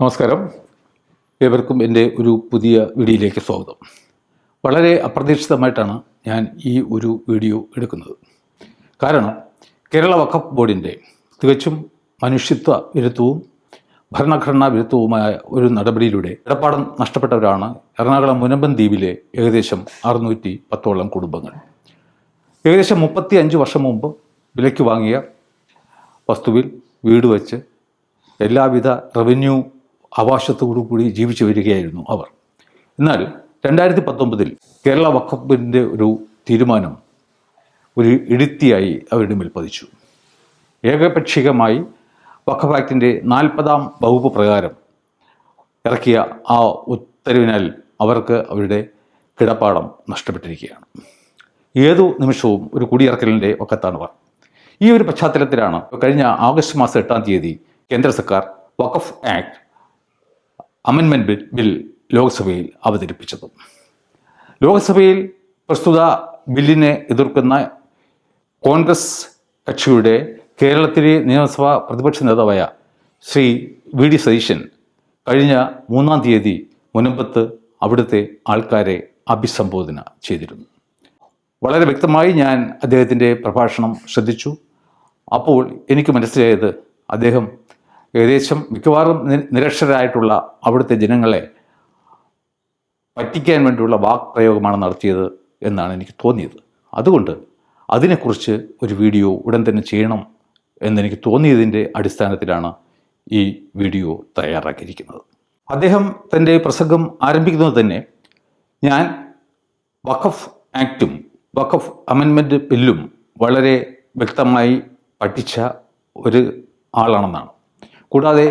നമസ്കാരം. ഏവർക്കും എന്റെ ഒരു പുതിയ വീഡിയോയിലേക്ക് സ്വാഗതം. വളരെ അപ്രതീക്ഷിതമായിട്ടാണ് ഞാൻ ഈ ഒരു വീഡിയോ എടുക്കുന്നത്. കാരണം കേരള വഖഫ് ബോർഡിന്റെ തികച്ചും മനുഷ്യത്വ വിരുദ്ധവും ഭരണഘടനാ വിരുദ്ധവുമായ ഒരു നടപടിയിലൂടെ ഇടപാടം നഷ്ടപ്പെട്ടവരാണ് എറണാകുളം മുനമ്പൻ ദ്വീപിലെ ഏകദേശം അറുന്നൂറ്റി പത്തോളം കുടുംബങ്ങൾ. ഏകദേശം മുപ്പത്തി അഞ്ച് വർഷം മുമ്പ് വിലയ്ക്ക് വാങ്ങിയ വസ്തുവിൽ വീട് വെച്ച് എല്ലാവിധ റവന്യൂ അവകാശത്തോടു കൂടി ജീവിച്ചു വരികയായിരുന്നു അവർ. എന്നാൽ രണ്ടായിരത്തി പത്തൊമ്പതിൽ കേരള വഖഫിന്റെ ഒരു തീരുമാനം ഒരു ഇടുത്തിയായി അവരുടെ മേൽ പതിച്ചു. ഏകപക്ഷികമായി വഖഫ് ആക്ടിന്റെ നാൽപ്പതാം വകുപ്പ് പ്രകാരം ഇറക്കിയ ആ ഉത്തരവിനാൽ അവർക്ക് അവരുടെ കിടപ്പാടം നഷ്ടപ്പെട്ടിരിക്കുകയാണ്. ഏതു നിമിഷവും ഒരു കുടിയിറക്കലിന്റെ ഒക്കത്താണ് അവർ. ഈ ഒരു പശ്ചാത്തലത്തിലാണ് കഴിഞ്ഞ ആഗസ്റ്റ് മാസം എട്ടാം തീയതി കേന്ദ്ര സർക്കാർ വഖഫ് ആക്ട് അമെൻമെന്റ് ബിൽ ബിൽ ലോക്സഭയിൽ അവതരിപ്പിച്ചത്. ലോക്സഭയിൽ പ്രസ്തുത ബില്ലിനെ എതിർക്കുന്ന കോൺഗ്രസ് കക്ഷിയുടെ കേരളത്തിലെ നിയമസഭാ പ്രതിപക്ഷ നേതാവായ ശ്രീ വി ഡി സതീശൻ കഴിഞ്ഞ മൂന്നാം തീയതി മുനമ്പത്ത് അവിടുത്തെ ആൾക്കാരെ അഭിസംബോധന ചെയ്തിരുന്നു. വളരെ വ്യക്തമായി ഞാൻ അദ്ദേഹത്തിന്റെ പ്രഭാഷണം ശ്രദ്ധിച്ചു. അപ്പോൾ എനിക്ക് മനസ്സിലായത് അദ്ദേഹം ഏകദേശം മിക്കവാറും നിരക്ഷരായിട്ടുള്ള അവിടുത്തെ ജനങ്ങളെ പറ്റിക്കാൻ വേണ്ടിയുള്ള വാക്പ്രയോഗമാണ് നടത്തിയത് എന്നാണ് എനിക്ക് തോന്നിയത്. അതുകൊണ്ട് അതിനെക്കുറിച്ച് ഒരു വീഡിയോ ഉടൻ തന്നെ ചെയ്യണം എന്നെനിക്ക് തോന്നിയതിന്റെ അടിസ്ഥാനത്തിലാണ് ഈ വീഡിയോ തയ്യാറാക്കിയിരിക്കുന്നത്. അദ്ദേഹം തന്റെ പ്രസംഗം ആരംഭിക്കുന്നത് തന്നെ ഞാൻ വഖഫ് ആക്റ്റും വഖഫ് അമെൻമെന്റ് ബില്ലും വളരെ വ്യക്തമായി പഠിച്ച ഒരു ആളാണെന്നാണ്. കൂടാതെ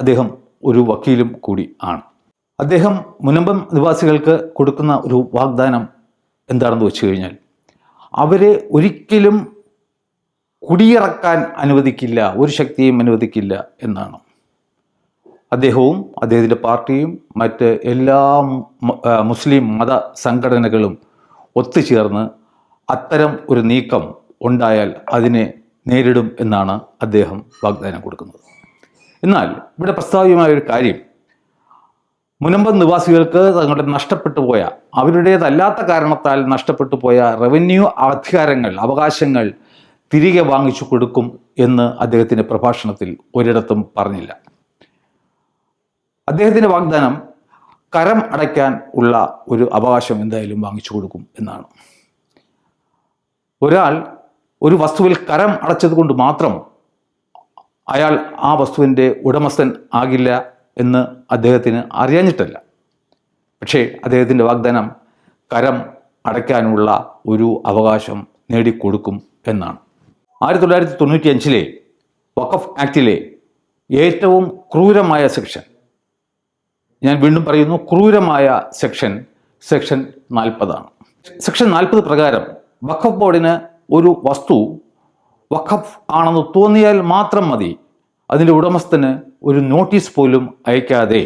അദ്ദേഹം ഒരു വക്കീലും കൂടി ആണ്. അദ്ദേഹം മുനമ്പം നിവാസികൾക്ക് കൊടുക്കുന്ന ഒരു വാഗ്ദാനം എന്താണെന്ന് വെച്ച് കഴിഞ്ഞാൽ അവരെ ഒരിക്കലും കുടിയിറക്കാൻ അനുവദിക്കില്ല ഒരു ശക്തിയും അനുവദിക്കില്ല എന്നാണ്. അദ്ദേഹവും അദ്ദേഹത്തിന്റെ പാർട്ടിയും മറ്റ് എല്ലാ മുസ്ലിം മത സംഘടനകളും ഒത്തുചേർന്ന് അത്തരം ഒരു നീക്കം ഉണ്ടായാൽ അതിനെ നേരിടും എന്നാണ് അദ്ദേഹം വാഗ്ദാനം കൊടുക്കുന്നത്. എന്നാൽ ഇവിടെ പ്രസ്താവികമായ ഒരു കാര്യം. മുനമ്പം നിവാസികൾക്ക് തങ്ങളുടെ നഷ്ടപ്പെട്ടു പോയ അവരുടേതല്ലാത്ത കാരണത്താൽ നഷ്ടപ്പെട്ടു പോയ റവന്യൂ അധികാരങ്ങൾ അവകാശങ്ങൾ തിരികെ വാങ്ങിച്ചു കൊടുക്കും എന്ന് അദ്ദേഹത്തിന്റെ പ്രഭാഷണത്തിൽ ഒരിടത്തും പറഞ്ഞില്ല. അദ്ദേഹത്തിന്റെ വാഗ്ദാനം കരം അടയ്ക്കാൻ ഉള്ള ഒരു അവകാശം എന്തായാലും വാങ്ങിച്ചു കൊടുക്കും എന്നാണ്. ഒരാൾ ഒരു വസ്തുവിൽ കരം അടച്ചത് കൊണ്ട് മാത്രം അയാൾ ആ വസ്തുവിന്റെ ഉടമസ്ഥൻ ആകില്ല എന്ന് അദ്ദേഹത്തിന് അറിയാഞ്ഞിട്ടല്ല. പക്ഷേ അദ്ദേഹത്തിന്റെ വാഗ്ദാനം കരം അടയ്ക്കാനുള്ള ഒരു അവകാശം നേടിക്കൊടുക്കും എന്നാണ്. ആയിരത്തി തൊള്ളായിരത്തി തൊണ്ണൂറ്റി അഞ്ചിലെ വഖഫ് ആക്റ്റിലെ ഏറ്റവും ക്രൂരമായ സെക്ഷൻ. ഞാൻ വീണ്ടും പറയുന്നു ക്രൂരമായ സെക്ഷൻ സെക്ഷൻ നാൽപ്പതാണ്. സെക്ഷൻ നാൽപ്പത് പ്രകാരം വഖഫ് ബോർഡിന് ഒരു വസ്തു വഖഫ് ആണെന്ന് തോന്നിയാൽ മാത്രം മതി. അതിന്റെ ഉടമസ്ഥന് ഒരു നോട്ടീസ് പോലും അയക്കാതെ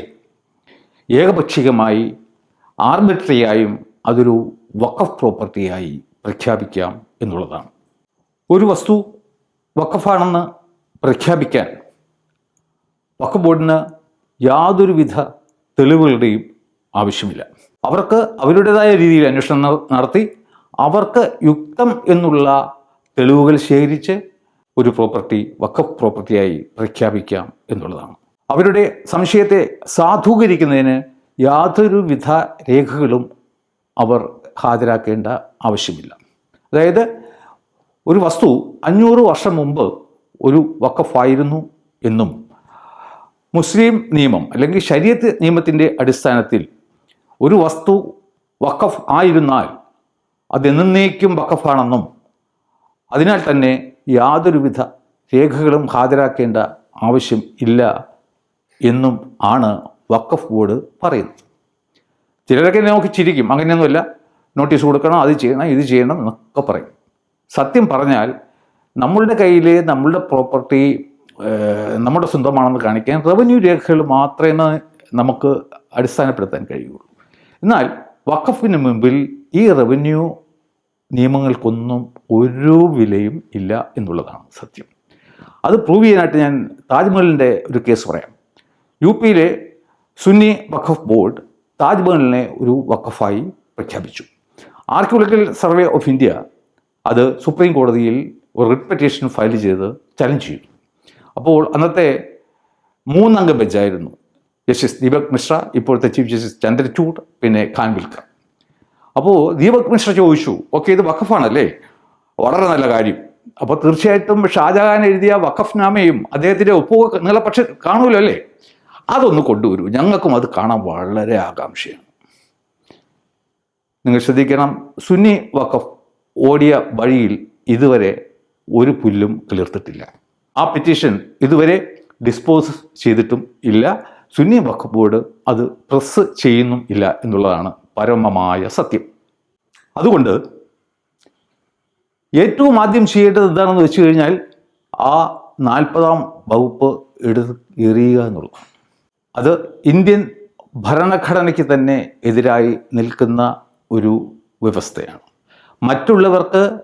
ഏകപക്ഷികമായി ആർബിട്രറിയായും അതൊരു വഖഫ് പ്രോപ്പർട്ടിയായി പ്രഖ്യാപിക്കാം എന്നുള്ളതാണ്. ഒരു വസ്തു വഖഫാണെന്ന് പ്രഖ്യാപിക്കാൻ വഖഫ് ബോർഡിന് യാതൊരുവിധ തെളിവുകളുടെയും ആവശ്യമില്ല. അവർക്ക് അവരുടേതായ രീതിയിൽ അന്വേഷണം നടത്തി അവർക്ക് യുക്തം എന്നുള്ള തെളിവുകൾ ശേഖരിച്ച് ഒരു പ്രോപ്പർട്ടി വഖഫ് പ്രോപ്പർട്ടിയായി പ്രഖ്യാപിക്കാം എന്നുള്ളതാണ്. അവരുടെ സംശയത്തെ സാധൂകരിക്കുന്നതിന് യാതൊരുവിധ രേഖകളും അവർ ഹാജരാക്കേണ്ട ആവശ്യമില്ല. അതായത് ഒരു വസ്തു അഞ്ഞൂറ് വർഷം മുമ്പ് ഒരു വക്കഫായിരുന്നു എന്നും മുസ്ലിം നിയമം അല്ലെങ്കിൽ ശരീരത്ത് നിയമത്തിന്റെ അടിസ്ഥാനത്തിൽ ഒരു വസ്തു വക്കഫ് ആയിരുന്നാൽ അത് എന്നേക്കും വഖഫാണെന്നും അതിനാൽ തന്നെ യാതൊരുവിധ രേഖകളും ഹാജരാക്കേണ്ട ആവശ്യം ഇല്ല എന്നും ആണ് വക്കഫ് ബോർഡ് പറയുന്നത്. ചിലരൊക്കെ നോക്കി ചിരിക്കും. അങ്ങനെയൊന്നുമില്ല. നോട്ടീസ് കൊടുക്കണം അത് ചെയ്യണം ഇത് ചെയ്യണം എന്നൊക്കെ പറയും. സത്യം പറഞ്ഞാൽ നമ്മളുടെ കയ്യിൽ നമ്മളുടെ പ്രോപ്പർട്ടി നമ്മുടെ സ്വന്തമാണെന്ന് കാണിക്കാൻ റവന്യൂ രേഖകൾ മാത്രമേ നമുക്ക് അടിസ്ഥാനപ്പെടുത്താൻ കഴിയുള്ളൂ. എന്നാൽ വക്കഫിന് മുമ്പിൽ ഈ റവന്യൂ നിയമങ്ങൾക്കൊന്നും ഒരു വിലയും ഇല്ല എന്നുള്ളതാണ് സത്യം. അത് പ്രൂവ് ചെയ്യാനായിട്ട് ഞാൻ താജ്മഹലിന്റെ ഒരു കേസ് പറയാം. യു പിയിലെ സുന്നി വഖഫ് ബോർഡ് താജ്മഹലിനെ ഒരു വഖഫായി പ്രഖ്യാപിച്ചു. ആർക്കിയോളജിക്കൽ സർവേ ഓഫ് ഇന്ത്യ അത് സുപ്രീം കോടതിയിൽ ഒരു റിട്ട് പെറ്റീഷൻ ഫയൽ ചെയ്ത് ചലഞ്ച് ചെയ്തു. അപ്പോൾ അന്നത്തെ മൂന്നംഗ ബെഞ്ചായിരുന്നു ജസ്റ്റിസ് ദീപക് മിശ്ര ഇപ്പോഴത്തെ ചീഫ് ജസ്റ്റിസ് ചന്ദ്രചൂഡ് പിന്നെ ഖാൻവിൽക്കർ അപ്പോൾ ദീപക് മിശ്ര ചോദിച്ചു ഓക്കെ ഇത് വഖഫാണല്ലേ? വളരെ നല്ല കാര്യം. അപ്പോൾ തീർച്ചയായിട്ടും ഷാജഹാൻ എഴുതിയ വഖഫ് നാമയും അദ്ദേഹത്തിന്റെ ഒപ്പുക നിങ്ങളെ പക്ഷെ കാണുമല്ലോ അല്ലേ അതൊന്ന് കൊണ്ടുവരൂ. ഞങ്ങൾക്കും അത് കാണാൻ വളരെ ആകാംക്ഷയാണ്. നിങ്ങൾ ശ്രദ്ധിക്കണം സുന്നി വഖഫ് ഓടിയ വഴിയിൽ ഇതുവരെ ഒരു പുല്ലും കിളിർത്തിട്ടില്ല. ആ പെറ്റീഷൻ ഇതുവരെ ഡിസ്പോസ് ചെയ്തിട്ടും ഇല്ല. സുന്നി വഖഫ് ബോർഡ് അത് പ്രസ് ചെയ്യുന്നും ഇല്ല എന്നുള്ളതാണ് പരമമായ സത്യം. അതുകൊണ്ട് ഏറ്റവും ആദ്യം ചെയ്യേണ്ടത് എന്താണെന്ന് വെച്ച് കഴിഞ്ഞാൽ ആ നാൽപ്പതാം വകുപ്പ് എടുത്ത് എറിയുക എന്നുള്ളത് അത് ഇന്ത്യൻ ഭരണഘടനയ്ക്ക് തന്നെ എതിരായി നിൽക്കുന്ന ഒരു വ്യവസ്ഥയാണ്. മറ്റുള്ളവർക്ക്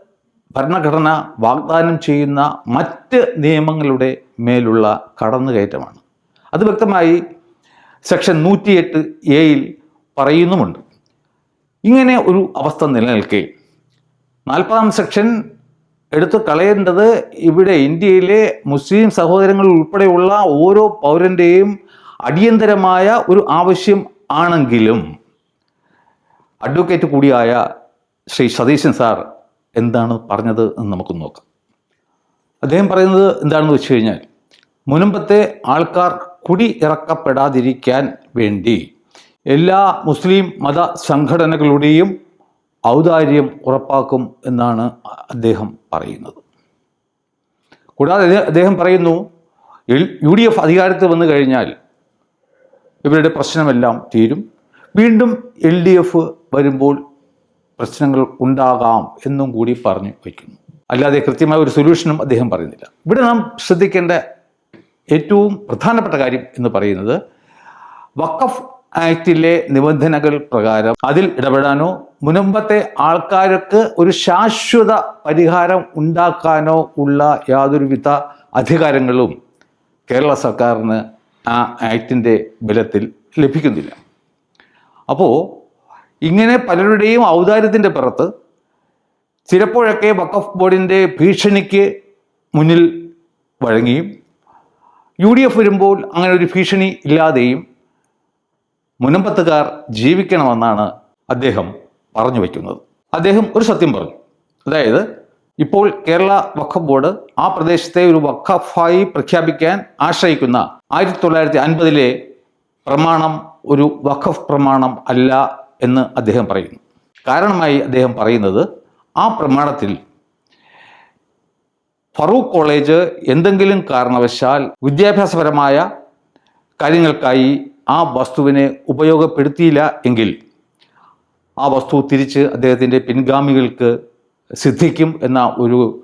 ഭരണഘടന വാഗ്ദാനം ചെയ്യുന്ന മറ്റ് നിയമങ്ങളുടെ മേലുള്ള കടന്നുകയറ്റമാണ്. അത് വ്യക്തമായി സെക്ഷൻ നൂറ്റിയെട്ട് എയിൽ പറയുന്നുമുണ്ട്. ഇങ്ങനെ ഒരു അവസ്ഥ നിലനിൽക്കെ. നാൽപ്പതാം സെക്ഷൻ എടുത്തു കളയേണ്ടത് ഇവിടെ ഇന്ത്യയിലെ മുസ്ലിം സഹോദരങ്ങൾ ഉൾപ്പെടെയുള്ള ഓരോ പൗരന്റെയും അടിയന്തരമായ ഒരു ആവശ്യം ആണെങ്കിലും അഡ്വക്കേറ്റ് കൂടിയായ ശ്രീ സതീശൻ സാർ എന്താണ് പറഞ്ഞത് എന്ന് നമുക്ക് നോക്കാം. അദ്ദേഹം പറയുന്നത് എന്താണെന്ന് വെച്ച് കഴിഞ്ഞാൽ മുനമ്പത്തെ ആൾക്കാർ കുടി ഇറക്കപ്പെടാതിരിക്കാൻ വേണ്ടി എല്ലാ മുസ്ലിം മത സംഘടനകളുടെയും ഔദാര്യം ഉറപ്പാക്കും എന്നാണ് അദ്ദേഹം പറയുന്നത്. കൂടാതെ അദ്ദേഹം പറയുന്നു യു ഡി എഫ് അധികാരത്തിൽ വന്നു കഴിഞ്ഞാൽ ഇവരുടെ പ്രശ്നമെല്ലാം തീരും. വീണ്ടും എൽ ഡി എഫ് വരുമ്പോൾ പ്രശ്നങ്ങൾ ഉണ്ടാകാം എന്നും കൂടി പറഞ്ഞു വയ്ക്കുന്നു. അല്ലാതെ കൃത്യമായ ഒരു സൊല്യൂഷനും അദ്ദേഹം പറയുന്നില്ല. ഇവിടെ നാം ശ്രദ്ധിക്കേണ്ട ഏറ്റവും പ്രധാനപ്പെട്ട കാര്യം എന്ന് പറയുന്നത് വഖഫ് ആക്ടിലെ നിബന്ധനകൾ പ്രകാരം അതിൽ ഇടപെടാനോ മുനമ്പത്തെ ആൾക്കാർക്ക് ഒരു ശാശ്വത പരിഹാരം ഉണ്ടാക്കാനോ ഉള്ള യാതൊരുവിധ അധികാരങ്ങളും കേരള സർക്കാരിന് ആ ആക്ടിന്റെ ബലത്തിൽ ലഭിക്കുന്നില്ല. അപ്പോൾ ഇങ്ങനെ പലരുടെയും ഔദാര്യത്തിന്റെ പുറത്ത് ചിലപ്പോഴൊക്കെ വഖഫ് ബോർഡിന്റെ ഭീഷണിക്ക് മുന്നിൽ വഴങ്ങിയും യു ഡി എഫ് വരുമ്പോൾ അങ്ങനെ ഒരു ഭീഷണി ഇല്ലാതെയും മുനമ്പത്തുകാർ ജീവിക്കണമെന്നാണ് അദ്ദേഹം പറഞ്ഞു വയ്ക്കുന്നത് അദ്ദേഹം ഒരു സത്യം പറഞ്ഞു. അതായത് ഇപ്പോൾ കേരള വഖഫ് ബോർഡ് ആ പ്രദേശത്തെ ഒരു വഖഫായി പ്രഖ്യാപിക്കാൻ ആശ്രയിക്കുന്ന ആയിരത്തി തൊള്ളായിരത്തി അൻപതിലെ പ്രമാണം ഒരു വഖഫ് പ്രമാണം അല്ല എന്ന് അദ്ദേഹം പറയുന്നു. കാരണമായി അദ്ദേഹം പറയുന്നത് ആ പ്രമാണത്തിൽ ഫറൂഖ് കോളേജ് എന്തെങ്കിലും കാരണവശാൽ വിദ്യാഭ്യാസപരമായ കാര്യങ്ങൾക്കായി ആ വസ്തുവിനെ ഉപയോഗപ്പെടുത്തിയില്ല എങ്കിൽ ആ വസ്തു തിരിച്ച് അദ്ദേഹത്തിന്റെ പിൻഗാമികൾക്ക് സിദ്ധിക്കും എന്ന ഒരു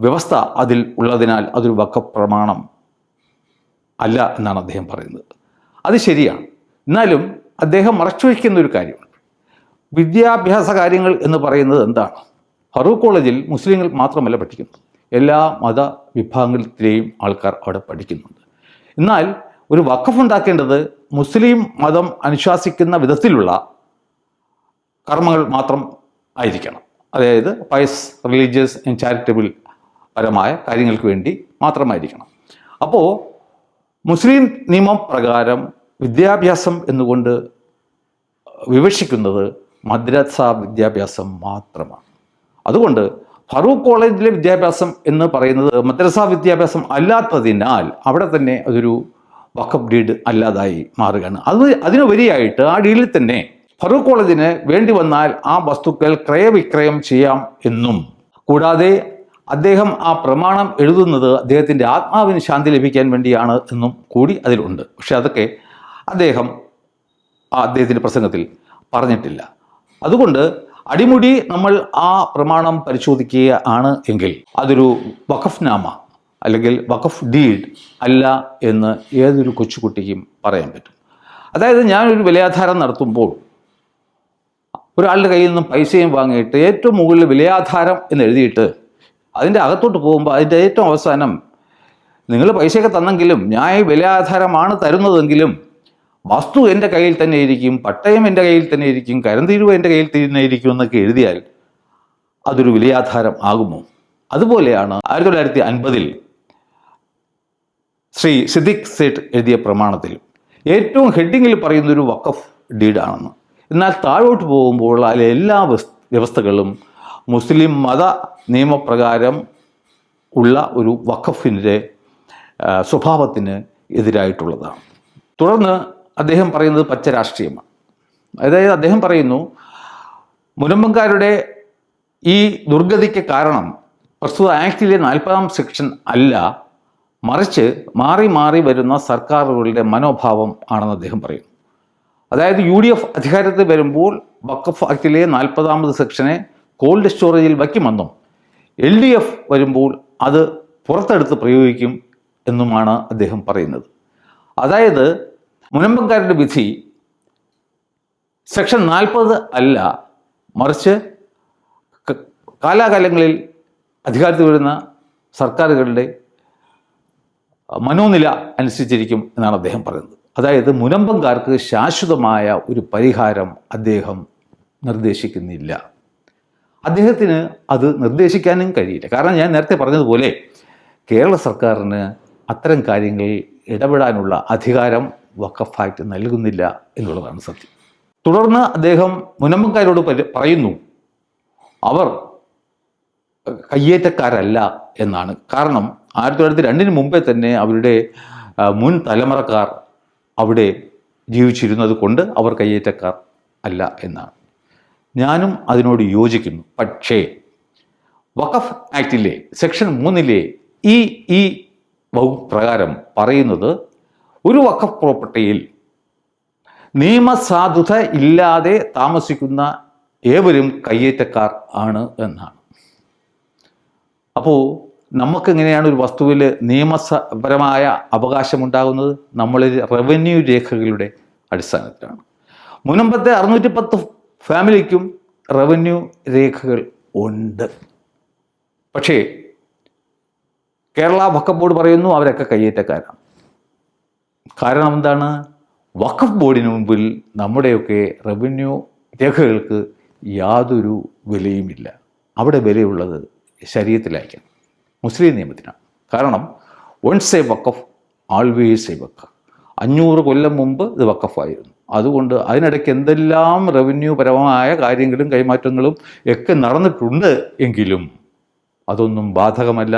വ്യവസ്ഥ അതിൽ ഉള്ളതിനാൽ അതൊരു വക്കഫ് പ്രമാണം അല്ല എന്നാണ് അദ്ദേഹം പറയുന്നത്. അത് ശരിയാണ്. എന്നാലും അദ്ദേഹം മറച്ചു വയ്ക്കുന്ന ഒരു കാര്യമുണ്ട്. വിദ്യാഭ്യാസ കാര്യങ്ങൾ എന്ന് പറയുന്നത് എന്താണ്? ഫറൂഖ് കോളേജിൽ മുസ്ലിങ്ങൾ മാത്രമല്ല പഠിക്കുന്നത്. എല്ലാ മത വിഭാഗത്തിലെയും ആൾക്കാർ അവിടെ പഠിക്കുന്നുണ്ട്. എന്നാൽ ഒരു വഖഫ് ഉണ്ടാക്കേണ്ടത് മുസ്ലിം മതം അനുശാസിക്കുന്ന വിധത്തിലുള്ള കർമ്മങ്ങൾ മാത്രം ആയിരിക്കണം. അതായത് പയസ് റിലീജിയസ് ആൻഡ് ചാരിറ്റബിൾ പരമായ കാര്യങ്ങൾക്ക് വേണ്ടി മാത്രമായിരിക്കണം. അപ്പോൾ മുസ്ലിം നിയമപ്രകാരം വിദ്യാഭ്യാസം എന്നുകൊണ്ട് വിവക്ഷിക്കുന്നത് മദ്രസ വിദ്യാഭ്യാസം മാത്രമാണ്. അതുകൊണ്ട് ഫറൂഖ് കോളേജിലെ വിദ്യാഭ്യാസം എന്ന് പറയുന്നത് മദ്രസ വിദ്യാഭ്യാസം അല്ലാത്തതിനാൽ അവിടെ തന്നെ അതൊരു വഖഫ് ഡീഡ് അല്ലാതായി മാറുകയാണ്. അത് അതിനുപരിയായിട്ട് ആ ഡീലിൽ തന്നെ ഫറൂഖ് കോളേജിന് വേണ്ടി വന്നാൽ ആ വസ്തുക്കൾ ക്രയവിക്രയം ചെയ്യാം എന്നും. കൂടാതെ അദ്ദേഹം ആ പ്രമാണം എഴുതുന്നത് അദ്ദേഹത്തിന്റെ ആത്മാവിന് ശാന്തി ലഭിക്കാൻ വേണ്ടിയാണ് എന്നും കൂടി അതിലുണ്ട്. പക്ഷെ അതൊക്കെ അദ്ദേഹം അദ്ദേഹത്തിന്റെ പ്രസംഗത്തിൽ പറഞ്ഞിട്ടില്ല. അതുകൊണ്ട് അടിമുടി നമ്മൾ ആ പ്രമാണം പരിശോധിക്കുക ആണ് എങ്കിൽ അതൊരു വഖഫ് നാമ അല്ലെങ്കിൽ വഖഫ് ഡീഡ് അല്ല എന്ന് ഏതൊരു കൊച്ചുകുട്ടിക്കും പറയാൻ പറ്റും. അതായത് ഞാനൊരു വിലയാധാരം നടത്തുമ്പോൾ ഒരാളുടെ കയ്യിൽ നിന്നും പൈസയും വാങ്ങിയിട്ട് ഏറ്റവും മുകളിൽ വിലയാധാരം എന്ന് എഴുതിയിട്ട് അതിന്റെ അകത്തോട്ട് പോകുമ്പോൾ അതിന്റെ ഏറ്റവും അവസാനം നിങ്ങൾ പൈസയൊക്കെ തന്നെങ്കിലും ഞാൻ വിലയാധാരമാണ് തരുന്നതെങ്കിലും വസ്തു എന്റെ കയ്യിൽ തന്നെ ഇരിക്കും പട്ടയം എന്റെ കയ്യിൽ തന്നെ ഇരിക്കും കരന്തീരുവ എന്റെ കയ്യിൽ തന്നെ ഇരിക്കും എന്നൊക്കെ എഴുതിയാൽ അതൊരു വിലയാധാരം ആകുമോ? അതുപോലെയാണ് ആയിരത്തി തൊള്ളായിരത്തി അൻപതിൽ ശ്രീ സിദ്ദിഖ് സേട്ട് എഴുതിയ പ്രമാണത്തിൽ ഏറ്റവും ഹെഡിങ്ങിൽ പറയുന്ന ഒരു വഖഫ് ഡീഡാണെന്ന്. എന്നാൽ താഴോട്ട് പോകുമ്പോൾ അതിലെ എല്ലാ വ്യവസ്- വ്യവസ്ഥകളും മുസ്ലിം മത നിയമപ്രകാരം ഉള്ള ഒരു വഖഫിന്റെ സ്വഭാവത്തിന് എതിരായിട്ടുള്ളതാണ്. തുടർന്ന് അദ്ദേഹം പറയുന്നത് പച്ച രാഷ്ട്രീയമാണ് അതായത് അദ്ദേഹം പറയുന്നു മുനമ്പൻകാരുടെ ഈ ദുർഗതിക്ക് കാരണം പ്രസ്തുത ആക്ടിലെ നാൽപ്പതാം സെക്ഷൻ അല്ല മറിച്ച് മാറി മാറി വരുന്ന സർക്കാരുകളുടെ മനോഭാവം ആണെന്ന് അദ്ദേഹം പറയും അതായത് യു ഡി എഫ് അധികാരത്തിൽ വരുമ്പോൾ വക്കഫ് ആക്ടിലെ നാൽപ്പതാമത് സെക്ഷനെ കോൾഡ് സ്റ്റോറേജിൽ വയ്ക്കുമെന്നും എൽ ഡി എഫ് വരുമ്പോൾ അത് പുറത്തെടുത്ത് പ്രയോഗിക്കും എന്നുമാണ് അദ്ദേഹം പറയുന്നത്. അതായത് മുനമ്പൻകാരുടെ വിധി സെക്ഷൻ നാൽപ്പത് അല്ല മറിച്ച് കാലാകാലങ്ങളിൽ അധികാരത്തിൽ വരുന്ന സർക്കാരുകളുടെ മനോനില അനുസരിച്ചിരിക്കും എന്നാണ് അദ്ദേഹം പറയുന്നത്. അതായത് മുനമ്പങ്കാർക്ക് ശാശ്വതമായ ഒരു പരിഹാരം അദ്ദേഹം നിർദ്ദേശിക്കുന്നില്ല. അദ്ദേഹത്തിന് അത് നിർദ്ദേശിക്കാനും കഴിയില്ല. കാരണം ഞാൻ നേരത്തെ പറഞ്ഞതുപോലെ കേരള സർക്കാരിന് അത്തരം കാര്യങ്ങളിൽ ഇടപെടാനുള്ള അധികാരം വഖഫ് ആക്ട് നൽകുന്നില്ല എന്നുള്ളതാണ് സത്യം. തുടർന്ന് അദ്ദേഹം മുനമ്പങ്കാരോട് പറയുന്നു അവർ കയ്യേറ്റക്കാരല്ല എന്നാണ്. കാരണം ആയിരത്തി തൊള്ളായിരത്തി രണ്ടിന് മുമ്പേ തന്നെ അവരുടെ മുൻ തലമുറക്കാർ അവിടെ ജീവിച്ചിരുന്നത് കൊണ്ട് അവർ കയ്യേറ്റക്കാർ അല്ല എന്നാണ്. ഞാനും അതിനോട് യോജിക്കുന്നു. പക്ഷേ വഖഫ് ആക്ടിലെ സെക്ഷൻ മൂന്നിലെ ഈ ഈ പ്രകാരം പറയുന്നത് ഒരു വഖഫ് പ്രോപ്പർട്ടിയിൽ നിയമസാധുത ഇല്ലാതെ താമസിക്കുന്ന ഏവരും കയ്യേറ്റക്കാർ ആണ് എന്നാണ്. അപ്പോൾ നമുക്കെങ്ങനെയാണ് ഒരു വസ്തുവിൽ നിയമപരമായ അവകാശമുണ്ടാകുന്നത്? നമ്മളിൽ റവന്യൂ രേഖകളുടെ അടിസ്ഥാനത്തിലാണ്. മുനമ്പത്തെ അറുന്നൂറ്റി പത്ത് ഫാമിലിക്കും റവന്യൂ രേഖകൾ ഉണ്ട്. പക്ഷേ കേരള വഖഫ് ബോർഡ് പറയുന്നു അവരൊക്കെ കയ്യേറ്റക്കാരാണ്. കാരണം എന്താണ്? വഖഫ് ബോർഡിന് മുമ്പിൽ നമ്മുടെയൊക്കെ റവന്യൂ രേഖകൾക്ക് യാതൊരു വിലയുമില്ല. അവിടെ വിലയുള്ളത് ശരീരത്തിലായിരിക്കണം. മുസ്ലിം നിയമത്തിനാണ്. കാരണം once a waqf always a waqf അഞ്ഞൂറ് കൊല്ലം മുമ്പ് ഇത് വക്കഫായിരുന്നു അതുകൊണ്ട് അതിനിടയ്ക്ക് എന്തെല്ലാം റവന്യൂ പരമായ കാര്യങ്ങളും കൈമാറ്റങ്ങളും ഒക്കെ നടന്നിട്ടുണ്ട് എങ്കിലും അതൊന്നും ബാധകമല്ല.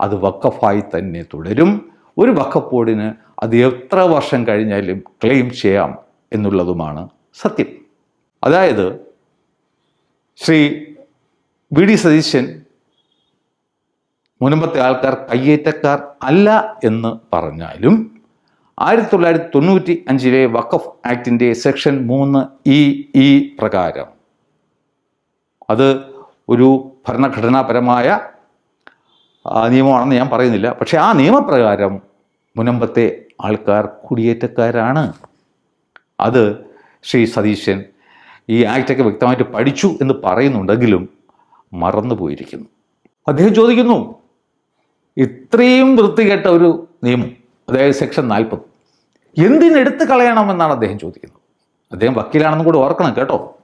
അത് വക്കഫായി തന്നെ തുടരും. ഒരു വക്കഫ് ബോർഡിന് അത് എത്ര വർഷം കഴിഞ്ഞാലും ക്ലെയിം ചെയ്യാം എന്നുള്ളതുമാണ് സത്യം. അതായത് ശ്രീ വി ഡി സതീശൻ മുൻപത്തെ ആൾക്കാർ കയ്യേറ്റക്കാർ അല്ല എന്ന് പറഞ്ഞാലും ആയിരത്തി തൊള്ളായിരത്തി തൊണ്ണൂറ്റി അഞ്ചിലെ വഖഫ് ആക്ടിന്റെ സെക്ഷൻ മൂന്ന് ഇ ഇ പ്രകാരം അത് ഒരു ഭരണഘടനാപരമായ നിയമമാണെന്ന് ഞാൻ പറയുന്നില്ല. പക്ഷേ ആ നിയമപ്രകാരം മുനമ്പത്തെ ആൾക്കാർ കുടിയേറ്റക്കാരാണ്. അത് ശ്രീ സതീശൻ ഈ ആക്റ്റൊക്കെ വ്യക്തമായിട്ട് പഠിച്ചു എന്ന് പറയുന്നുണ്ടെങ്കിലും മറന്നു പോയിരിക്കുന്നു അദ്ദേഹം ചോദിക്കുന്നു ഇത്രയും വൃത്തികെട്ട ഒരു നിയമം അതായത് സെക്ഷൻ നാൽപ്പത് എന്തിനെടുത്ത് കളയണമെന്നാണ് അദ്ദേഹം ചോദിക്കുന്നത്. അദ്ദേഹം വക്കീലാണെന്നും കൂടെ ഓർക്കണം കേട്ടോ.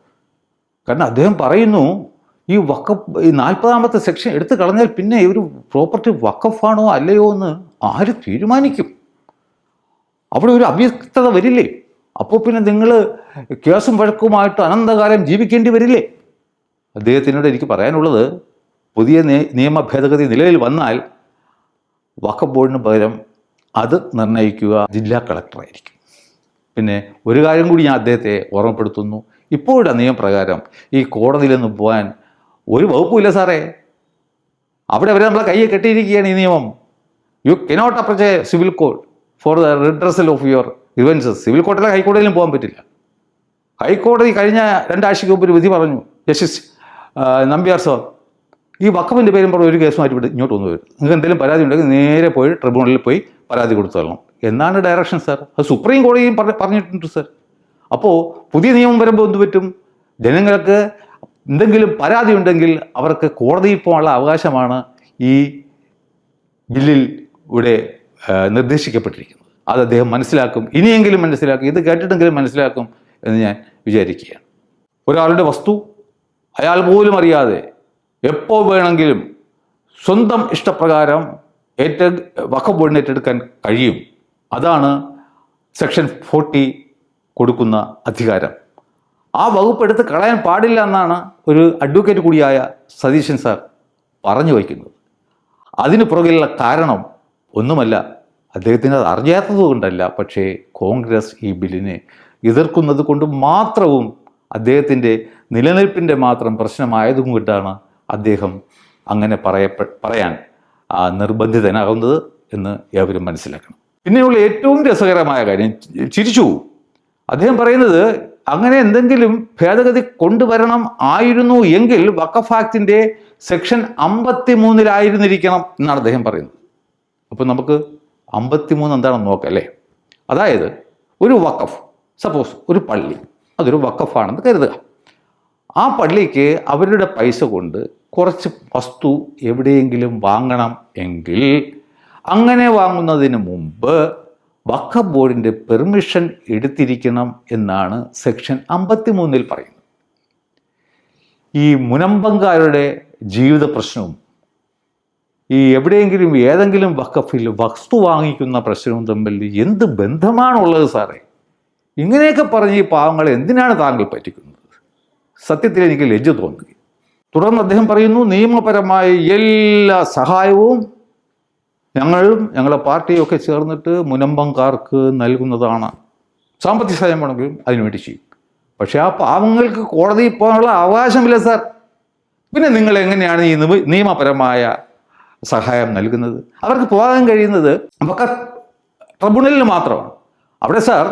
കാരണം അദ്ദേഹം പറയുന്നു ഈ വക്കഫ് ഈ നാൽപ്പതാമത്തെ സെക്ഷൻ എടുത്തു കളഞ്ഞാൽ പിന്നെ ഒരു പ്രോപ്പർട്ടി വക്കഫാണോ അല്ലയോ എന്ന് ആര് തീരുമാനിക്കും? അവിടെ ഒരു അവ്യക്തത വരില്ലേ? അപ്പോൾ പിന്നെ നിങ്ങൾ കേസും വഴക്കുമായിട്ട് അനന്തകാലം ജീവിക്കേണ്ടി വരില്ലേ? അദ്ദേഹത്തിനോട് എനിക്ക് പറയാനുള്ളത് പുതിയ നിയ- നിയമ ഭേദഗതി നിലവിൽ വന്നാൽ വഖഫ് ബോർഡിന് പകരം അത് നിർണയിക്കുക ജില്ലാ കളക്ടറായിരിക്കും. പിന്നെ ഒരു കാര്യം കൂടി ഞാൻ അദ്ദേഹത്തെ ഓർമ്മപ്പെടുത്തുന്നു. ഇപ്പോഴുള്ള നിയമപ്രകാരം ഈ കോടതിയിലൊന്നും പോകാൻ ഒരു വകുപ്പുമില്ല സാറേ. അവിടെ വരെ നമ്മളെ കയ്യെ കെട്ടിയിരിക്കുകയാണ് ഈ നിയമം. You cannot approach civil code for the redressal of your grievances civil കോർട്ടിലെ ഹൈക്കോടതിയിലും പോകാൻ പറ്റില്ല. ഹൈക്കോടതി കഴിഞ്ഞ രണ്ടാഴ്ചയ്ക്ക് മുമ്പ് ഒരു വിധി പറഞ്ഞു. ജസ്റ്റിസ് നമ്പ്യാർ സാർ ഈ വക്കഫിന്റെ പേരും പറഞ്ഞ ഒരു കേസുമായിട്ട് ഇവിടെ ഇങ്ങോട്ട് വന്നു വരും. നിങ്ങൾക്ക് എന്തെങ്കിലും പരാതി ഉണ്ടെങ്കിൽ നേരെ പോയി ട്രിബ്യൂണലിൽ പോയി പരാതി കൊടുത്തു തരണം. എന്നാണ് ഡയറക്ഷൻ സാർ അത് സുപ്രീം കോടതിയും പറഞ്ഞ- പറഞ്ഞിട്ടുണ്ട് സാർ അപ്പോൾ പുതിയ നിയമം വരുമ്പോൾ എന്ത് പറ്റും? ജനങ്ങൾക്ക് എന്തെങ്കിലും പരാതി ഉണ്ടെങ്കിൽ അവർക്ക് കോടതിയിൽ പോകാനുള്ള അവകാശമാണ് ഈ ബില്ലിൽ ഇവിടെ നിർദ്ദേശിക്കപ്പെട്ടിരിക്കുന്നത്. അത് അദ്ദേഹം മനസ്സിലാക്കും. ഇനിയെങ്കിലും മനസ്സിലാക്കും. ഇത് കേട്ടിട്ടെങ്കിലും മനസ്സിലാക്കും എന്ന് ഞാൻ വിചാരിക്കുകയാണ്. ഒരാളുടെ വസ്തു അയാൾ പോലും അറിയാതെ എപ്പോൾ വേണമെങ്കിലും സ്വന്തം ഇഷ്ടപ്രകാരം ഏറ്റ വഖഫ് ബോർഡിന് ഏറ്റെടുക്കാൻ കഴിയും. അതാണ് സെക്ഷൻ ഫോർട്ടി കൊടുക്കുന്ന അധികാരം. ആ വകുപ്പ് എടുത്ത് കളയാൻ പാടില്ല എന്നാണ് ഒരു അഡ്വക്കേറ്റ് കൂടിയായ സതീശൻ സാർ പറഞ്ഞു വയ്ക്കുന്നത്. അതിന് പുറകിലുള്ള കാരണം ഒന്നുമല്ല. അദ്ദേഹത്തിന് അത് അറിയാത്തത് കൊണ്ടല്ല. പക്ഷേ കോൺഗ്രസ് ഈ ബില്ലിനെ എതിർക്കുന്നത് കൊണ്ട് മാത്രവും അദ്ദേഹത്തിന്റെ നിലനിൽപ്പിന്റെ മാത്രം പ്രശ്നമായതുകൊണ്ടാണ് അദ്ദേഹം അങ്ങനെ പറയപ്പെ പറയാൻ നിർബന്ധിതനാകുന്നത് എന്ന് ഏവരും മനസ്സിലാക്കണം. പിന്നെയുള്ള ഏറ്റവും രസകരമായ കാര്യം ചിരിച്ചു. അദ്ദേഹം പറയുന്നത് അങ്ങനെ എന്തെങ്കിലും ഭേദഗതി കൊണ്ടുവരണം ആയിരുന്നു എങ്കിൽ ആക്ടിന്റെ സെക്ഷൻ അമ്പത്തി മൂന്നിലായിരുന്നിരിക്കണം എന്നാണ് അദ്ദേഹം പറയുന്നത്. അപ്പോൾ നമുക്ക് അമ്പത്തി മൂന്ന് എന്താണെന്ന് നോക്കാം അല്ലേ? അതായത് ഒരു വക്കഫ് സപ്പോസ് ഒരു പള്ളി അതൊരു വക്കഫാണെന്ന് കരുതുക. ആ പള്ളിക്ക് അവരുടെ പൈസ കൊണ്ട് കുറച്ച് വസ്തു എവിടെയെങ്കിലും വാങ്ങണം എങ്കിൽ അങ്ങനെ വാങ്ങുന്നതിന് മുമ്പ് വഖഫ് ബോർഡിന്റെ പെർമിഷൻ എടുത്തിരിക്കണം എന്നാണ് സെക്ഷൻ അമ്പത്തി മൂന്നിൽ പറയുന്നത്. ഈ മുനമ്പങ്കാരുടെ ജീവിത പ്രശ്നവും ഈ എവിടെയെങ്കിലും ഏതെങ്കിലും വഖഫിൽ വസ്തു വാങ്ങിക്കുന്ന പ്രശ്നവും തമ്മിൽ എന്ത് ബന്ധമാണുള്ളത് സാറേ? ഇങ്ങനെയൊക്കെ പറഞ്ഞ് ഈ പാവങ്ങളെ എന്തിനാണ് താങ്കൾ പറ്റിക്കുന്നത്? സത്യത്തിൽ എനിക്ക് ലജ്ജ തോന്നി. തുടർന്ന് അദ്ദേഹം പറയുന്നു നിയമപരമായ എല്ലാ സഹായവും ഞങ്ങളും ഞങ്ങളുടെ പാർട്ടിയും ഒക്കെ ചേർന്നിട്ട് മുനമ്പംകാർക്ക് നൽകുന്നതാണ്. സാമ്പത്തിക സഹായം വേണമെങ്കിലും അതിനുവേണ്ടി ചെയ്യും. പക്ഷേ ആ പാവങ്ങൾക്ക് കോടതിയിൽ പോകാനുള്ള അവകാശമില്ല സാർ. പിന്നെ നിങ്ങൾ എങ്ങനെയാണ് ഈ നിയമപരമായ സഹായം നൽകുന്നത്? അവർക്ക് പോകാൻ കഴിയുന്നത് നമുക്ക് ട്രിബ്യൂണലിൽ മാത്രമാണ്. അവിടെ സാർ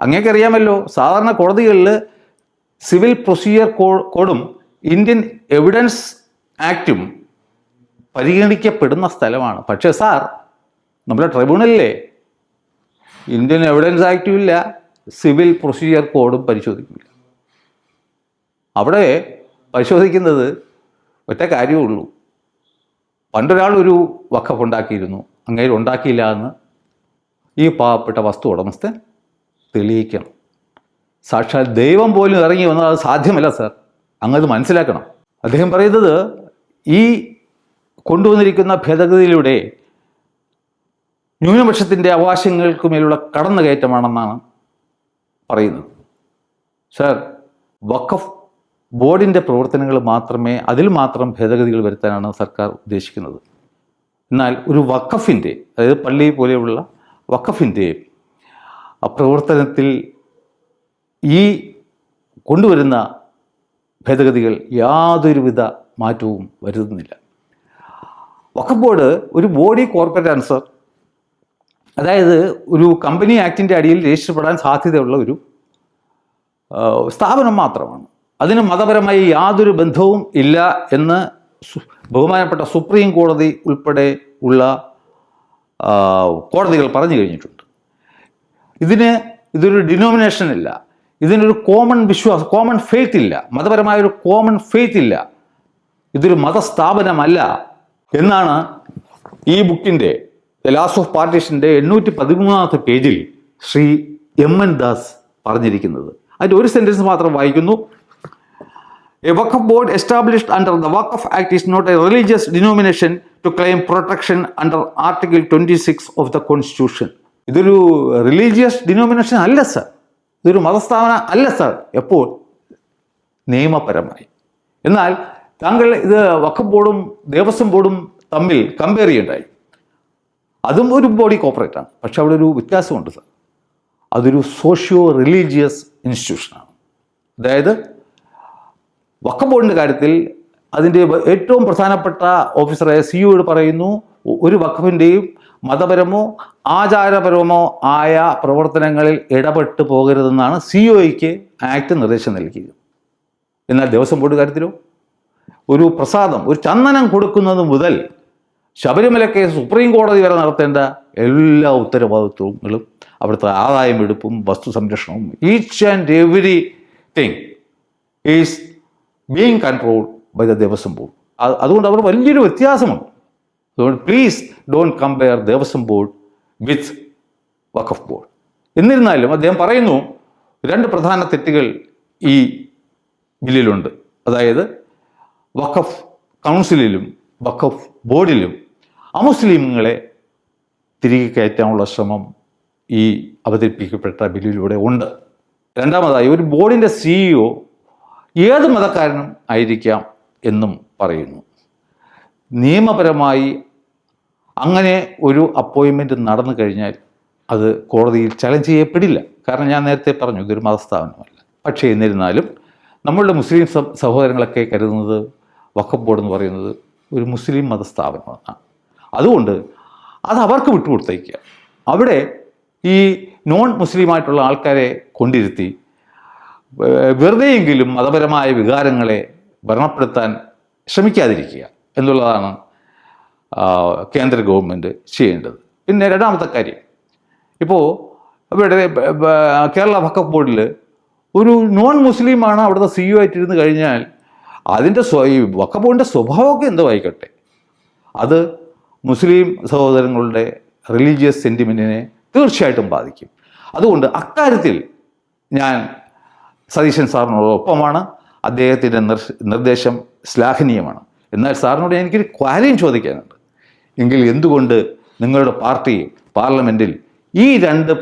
അങ്ങേക്കറിയാമല്ലോ സാധാരണ കോടതികളിൽ സിവിൽ പ്രൊസീജിയർ കോഡും ഇന്ത്യൻ എവിഡൻസ് ആക്റ്റും പരിഗണിക്കപ്പെടുന്ന സ്ഥലമാണ്. പക്ഷേ സാർ നമ്മുടെ ട്രിബ്യൂണലിലെ ഇന്ത്യൻ എവിഡൻസ് ആക്റ്റും ഇല്ല സിവിൽ പ്രൊസീജിയർ കോഡും പരിശോധിക്കില്ല അവിടെ പരിശോധിക്കുന്നത് ഒറ്റ കാര്യമേ ഉള്ളൂ. പണ്ടൊരാൾ ഒരു വഖഫ് ഉണ്ടാക്കിയിരുന്നു. അങ്ങേര് ഉണ്ടാക്കിയില്ല എന്ന് ഈ പാവപ്പെട്ട വസ്തു ഉടമസ്ഥൻ തെളിയിക്കണം. സാക്ഷാൽ ദൈവം പോലും ഇറങ്ങി വന്നാൽ അത് സാധ്യമല്ല സാർ. അങ്ങത് മനസ്സിലാക്കണം. അദ്ദേഹം പറയുന്നത് ഈ കൊണ്ടുവന്നിരിക്കുന്ന ഭേദഗതിയിലൂടെ ന്യൂനപക്ഷത്തിന്റെ അവകാശങ്ങൾക്ക് മേലുള്ള കടന്നുകയറ്റമാണെന്നാണ് പറയുന്നത്. സർ വഖഫ് ബോർഡിന്റെ പ്രവർത്തനങ്ങൾ മാത്രമേ അതിൽ മാത്രം ഭേദഗതികൾ വരുത്താനാണ് സർക്കാർ ഉദ്ദേശിക്കുന്നത്. എന്നാൽ ഒരു വഖഫിന്റെ അതായത് പള്ളി പോലെയുള്ള വഖഫിന്റെ പ്രവർത്തനത്തിൽ ഈ കൊണ്ടുവരുന്ന ഭേദഗതികൾ യാതൊരുവിധ മാറ്റവും വരുത്തുന്നില്ല. വഖഫ് ബോർഡ് ഒരു ബോഡി കോർപ്പറേറ്റ് ആൻസർ അതായത് ഒരു കമ്പനി ആക്ടിന്റെ അടിയിൽ രജിസ്റ്റർ പെടാൻ സാധ്യതയുള്ള ഒരു സ്ഥാപനം മാത്രമാണ്. അതിന് മതപരമായി യാതൊരു ബന്ധവും ഇല്ല എന്ന് ബഹുമാനപ്പെട്ട സുപ്രീം കോടതി ഉൾപ്പെടെ ഉള്ള കോടതികൾ പറഞ്ഞു കഴിഞ്ഞിട്ടുണ്ട്. ഇതിന് ഇതൊരു ഡിനോമിനേഷൻ ഇല്ല. ഇതിനൊരു കോമൺ വിശ്വാസം കോമൺ ഫെയ്ത്ത് ഇല്ല. മതപരമായ ഒരു കോമൺ ഫെയ്ത്ത് ഇല്ല. ഇതൊരു മതസ്ഥാപനമല്ല എന്നാണ് ഈ ബുക്കിന്റെ ദ ലാസ്റ്റ് ഓഫ് പാർട്ടീഷന്റെ എണ്ണൂറ്റി പതിമൂന്നാമത്തെ പേജിൽ ശ്രീ എം എൻ ദാസ് പറഞ്ഞിരിക്കുന്നത്. അതിന്റെ ഒരു സെന്റൻസ് മാത്രം വായിക്കുന്നു. A Waqf board established under the Waqf act is not a religious denomination to claim protection under article twenty six of the constitution ഇതൊരു റിലീജിയസ് ഡിനോമിനേഷൻ അല്ല സർ ഇതൊരു മതസ്ഥാപന അല്ല സർ എപ്പോൾ? നിയമപരമായി. എന്നാൽ താങ്കൾ ഇത് വക്കം ബോർഡും ദേവസ്വം ബോർഡും തമ്മിൽ കമ്പയർ ചെയ്യേണ്ടായി. അതും ഒരു ബോഡി കോപ്പറേറ്റ് ആണ്. പക്ഷെ അവിടെ ഒരു വ്യത്യാസമുണ്ട് സർ അതൊരു സോഷ്യോ റിലീജിയസ് ഇൻസ്റ്റിറ്റ്യൂഷനാണ് അതായത് വക്കം ബോർഡിന്റെ കാര്യത്തിൽ അതിന്റെ ഏറ്റവും പ്രധാനപ്പെട്ട ഓഫീസറായ സിഇയോട് പറയുന്നു ഒരു വഖഫിന്റെയും മതപരമോ ആചാരപരമോ ആയ പ്രവർത്തനങ്ങളിൽ ഇടപെട്ട് പോകരുതെന്നാണ് സി ഒയ്ക്ക് ആക്ട് നിർദ്ദേശം നൽകിയത്. എന്നാൽ ദേവസ്വം ബോർഡ് കാര്യത്തിലോ ഒരു പ്രസാദം ഒരു ചന്ദനം കൊടുക്കുന്നത് മുതൽ ശബരിമല കേസ് സുപ്രീം കോടതി വരെ നടത്തേണ്ട എല്ലാ ഉത്തരവാദിത്വങ്ങളും അവിടുത്തെ ആദായം എടുപ്പും വസ്തു സംരക്ഷണവും each and everything is being controlled by the Devaswom board. അതുകൊണ്ട് അവർ വലിയൊരു വ്യത്യാസമുണ്ട്. അതുകൊണ്ട് please don't compare Devaswom board with Waqf board എന്നിരുന്നാലും അദ്ദേഹം പറയുന്നു രണ്ട് പ്രധാന തെറ്റുകൾ ഈ ബില്ലിലുണ്ട്. അതായത് വഖഫ് കൗൺസിലിലും വഖഫ് ബോർഡിലും അമുസ്ലിങ്ങളെ തിരികെ കയറ്റാനുള്ള ശ്രമം ഈ അവതരിപ്പിക്കപ്പെട്ട ബില്ലിലൂടെ ഉണ്ട്. രണ്ടാമതായി ഒരു ബോർഡിന്റെ സിഇഒ ഏത് മതക്കാരനും ആയിരിക്കാം എന്നും പറയുന്നു. നിയമപരമായി അങ്ങനെ ഒരു അപ്പോയിൻമെന്റ് നടന്നു കഴിഞ്ഞാൽ അത് കോടതിയിൽ ചലഞ്ച് ചെയ്യപ്പെടില്ല. കാരണം ഞാൻ നേരത്തെ പറഞ്ഞു ഇതൊരു മതസ്ഥാപനമല്ല. പക്ഷേ എന്നിരുന്നാലും നമ്മളുടെ മുസ്ലിം സഹോദരങ്ങളൊക്കെ കരുതുന്നത് വഖഫ് ബോർഡ് എന്ന് പറയുന്നത് ഒരു മുസ്ലിം മതസ്ഥാപനമാണ്. അതുകൊണ്ട് അത് അവർക്ക് വിട്ടുകൊടുത്തേക്കുക അവിടെ ഈ നോൺ മുസ്ലിമായിട്ടുള്ള ആൾക്കാരെ കൊണ്ടിരുത്തി വെറുതെയെങ്കിലും മതപരമായ വികാരങ്ങളെ ഭരണപ്പെടുത്താൻ ശ്രമിക്കാതിരിക്കുക എന്നുള്ളതാണ് കേന്ദ്ര ഗവൺമെന്റ് ചെയ്യേണ്ടത്. പിന്നെ രണ്ടാമത്തെ കാര്യം. ഇപ്പോൾ ഇവിടെ കേരള വക്കഫ് ബോർഡിൽ ഒരു നോൺ മുസ്ലിമാണ് അവിടുത്തെ സി യു ആയിട്ടിരുന്ന് കഴിഞ്ഞാൽ അതിന്റെ സ്വ ഈ വക്കഫ് ബോർഡിന്റെ സ്വഭാവമൊക്കെ എന്തോ ആയിക്കോട്ടെ. അത് മുസ്ലിം സഹോദരങ്ങളുടെ റിലീജിയസ് സെന്റിമെന്റിനെ തീർച്ചയായിട്ടും ബാധിക്കും. അതുകൊണ്ട് അക്കാര്യത്തിൽ ഞാൻ സതീശൻ സാറിനോടൊപ്പമാണ്. അദ്ദേഹത്തിന്റെ നിർ നിർദ്ദേശം ശ്ലാഘനീയമാണ്. എന്നാൽ സാറിനോട് എനിക്കൊരു കാര്യം ചോദിക്കാനുണ്ട്. എങ്കിൽ എന്തുകൊണ്ട് നിങ്ങളുടെ പാർട്ടി പാർലമെന്റിൽ ഈ രണ്ട്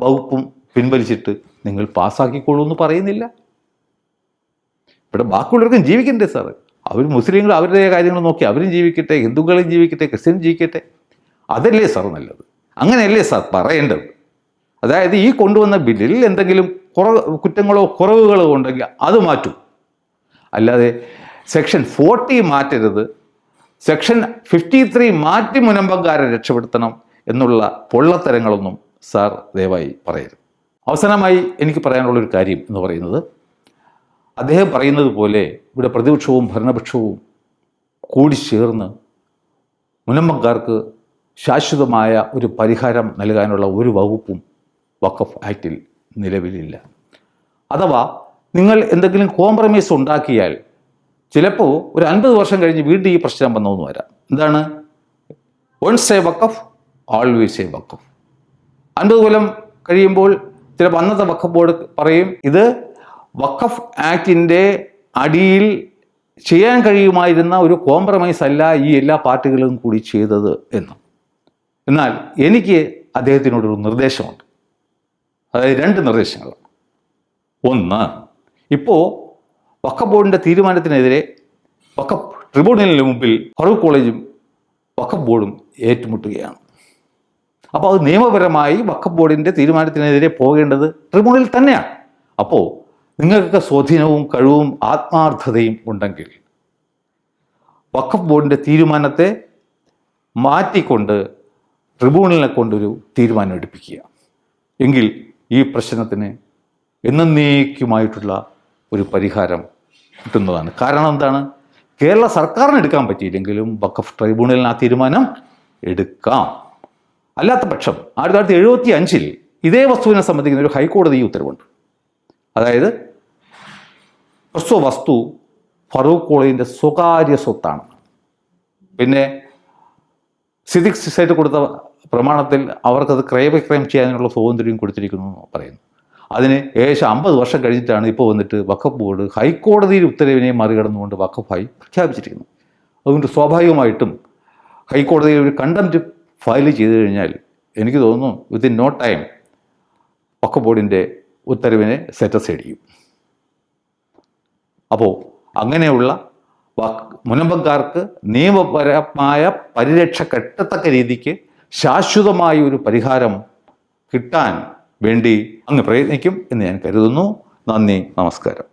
വകുപ്പും പിൻവലിച്ചിട്ട് നിങ്ങൾ പാസ്സാക്കിക്കോളൂ എന്ന് പറയുന്നില്ല? ഇവിടെ ബാക്കിയുള്ളവർക്കും ജീവിക്കണ്ടേ സാറ് അവർ മുസ്ലിങ്ങൾ അവരുടെ കാര്യങ്ങൾ നോക്കി അവരും ജീവിക്കട്ടെ ഹിന്ദുക്കളും ജീവിക്കട്ടെ ക്രിസ്ത്യൻ ജീവിക്കട്ടെ. അതല്ലേ സാർ നല്ലത്? അങ്ങനെയല്ലേ സാർ പറയേണ്ടത്? അതായത് ഈ കൊണ്ടുവന്ന ബില്ലിൽ എന്തെങ്കിലും കുറവ് കുറ്റങ്ങളോ കുറവുകളോ ഉണ്ടെങ്കിൽ അത് മാറ്റും. അല്ലാതെ സെക്ഷൻ ഫോർട്ടി മാറ്റരുത്. സെക്ഷൻ ഫിഫ്റ്റി ത്രീ മാറ്റി മുനമ്പങ്കാരെ രക്ഷപ്പെടുത്തണം എന്നുള്ള പൊള്ളത്തരങ്ങളൊന്നും സാർ ദയവായി പറയരുത്. അവസാനമായി എനിക്ക് പറയാനുള്ള ഒരു കാര്യം എന്ന് പറയുന്നത് അദ്ദേഹം പറയുന്നത് പോലെ ഇവിടെ പ്രതിപക്ഷവും ഭരണപക്ഷവും കൂടി ചേർന്ന് മുനമ്പക്കാർക്ക് ശാശ്വതമായ ഒരു പരിഹാരം നൽകാനുള്ള ഒരു വകുപ്പും വഖഫ് ആക്റ്റിൽ നിലവിലില്ല. അഥവാ നിങ്ങൾ എന്തെങ്കിലും കോംപ്രമൈസ് ഉണ്ടാക്കിയാൽ ചിലപ്പോൾ ഒരു അൻപത് വർഷം കഴിഞ്ഞ് വീണ്ടും ഈ പ്രശ്നം വന്നതെന്ന് വരാം. എന്താണ്? Once a waqf always a waqf അൻപത് കൊല്ലം കഴിയുമ്പോൾ ചിലപ്പോൾ അന്നത്തെ വഖഫ് ബോർഡ് പറയും ഇത് വക്കഫ് ആക്ടിന്റെ അടിയിൽ ചെയ്യാൻ കഴിയുമായിരുന്ന ഒരു കോംപ്രമൈസ് അല്ല ഈ എല്ലാ പാർട്ടികളും കൂടി ചെയ്തത് എന്ന്. എന്നാൽ എനിക്ക് അദ്ദേഹത്തിനോടൊരു നിർദ്ദേശമുണ്ട്. അതായത് രണ്ട് നിർദ്ദേശങ്ങളാണ് ഒന്ന് ഇപ്പോൾ വഖഫ് ബോർഡിന്റെ തീരുമാനത്തിനെതിരെ വഖഫ് ട്രിബ്യൂണലിന് മുമ്പിൽ ഫറൂഖ് കോളേജും വഖഫ് ബോർഡും ഏറ്റുമുട്ടുകയാണ്. അപ്പോൾ അത് നിയമപരമായി വഖഫ് ബോർഡിന്റെ തീരുമാനത്തിനെതിരെ പോകേണ്ടത് ട്രിബ്യൂണലിൽ തന്നെയാണ്. അപ്പോൾ നിങ്ങൾക്കൊക്കെ സ്വാധീനവും കഴിവും ആത്മാർത്ഥതയും ഉണ്ടെങ്കിൽ വഖഫ് ബോർഡിന്റെ തീരുമാനത്തെ മാറ്റിക്കൊണ്ട് ട്രിബ്യൂണലിനെ കൊണ്ടൊരു തീരുമാനം എടുപ്പിക്കുക. എങ്കിൽ ഈ പ്രശ്നത്തിന് എന്നേക്കുമായിട്ടുള്ള ഒരു പരിഹാരം കിട്ടുന്നതാണ്. കാരണം എന്താണ്? കേരള സർക്കാരിന് എടുക്കാൻ പറ്റിയില്ലെങ്കിലും വഖഫ് ട്രൈബ്യൂണലിന് ആ തീരുമാനം എടുക്കാം. അല്ലാത്ത പക്ഷം ആയിരത്തി തൊള്ളായിരത്തി എഴുപത്തി അഞ്ചിൽ ഇതേ വസ്തുവിനെ സംബന്ധിക്കുന്ന ഒരു ഹൈക്കോടതി ഉത്തരവുണ്ട്. അതായത് ഹ്രസ്വ വസ്തു ഫറൂഖ് കോളേജിന്റെ സ്വകാര്യ സ്വത്താണ്. പിന്നെ സിദിഖ് സിസൈറ്റ് കൊടുത്ത പ്രമാണത്തിൽ അവർക്കത് ക്രയവിക്രയം ചെയ്യാനുള്ള സ്വാതന്ത്ര്യം കൊടുത്തിരിക്കുന്നു എന്ന് പറയുന്നു. അതിന് ഏകദേശം അമ്പത് വർഷം കഴിഞ്ഞിട്ടാണ് ഇപ്പോൾ വന്നിട്ട് വഖഫ് ബോർഡ് ഹൈക്കോടതിയിൽ ഉത്തരവിനെ മറികടന്നുകൊണ്ട് വഖഫായി പ്രഖ്യാപിച്ചിരിക്കുന്നു. അതുകൊണ്ട് സ്വാഭാവികമായിട്ടും ഹൈക്കോടതിയിൽ ഒരു കണ്ടംപ്റ്റ് ഫയൽ ചെയ്തു കഴിഞ്ഞാൽ എനിക്ക് തോന്നുന്നു വിത്തിൻ നോ ടൈം വഖഫ് ബോർഡിന്റെ ഉത്തരവിനെ സെറ്റസ് ചെയ്യും അപ്പോൾ അങ്ങനെയുള്ള മുനമ്പക്കാർക്ക് നിയമപരമായ പരിരക്ഷ കെട്ടത്തക്ക രീതിക്ക് ശാശ്വതമായ ഒരു പരിഹാരം കിട്ടാൻ വേണ്ടി അങ്ങ് പ്രയത്നിക്കും എന്ന് ഞാൻ കരുതുന്നു. നന്ദി നമസ്കാരം.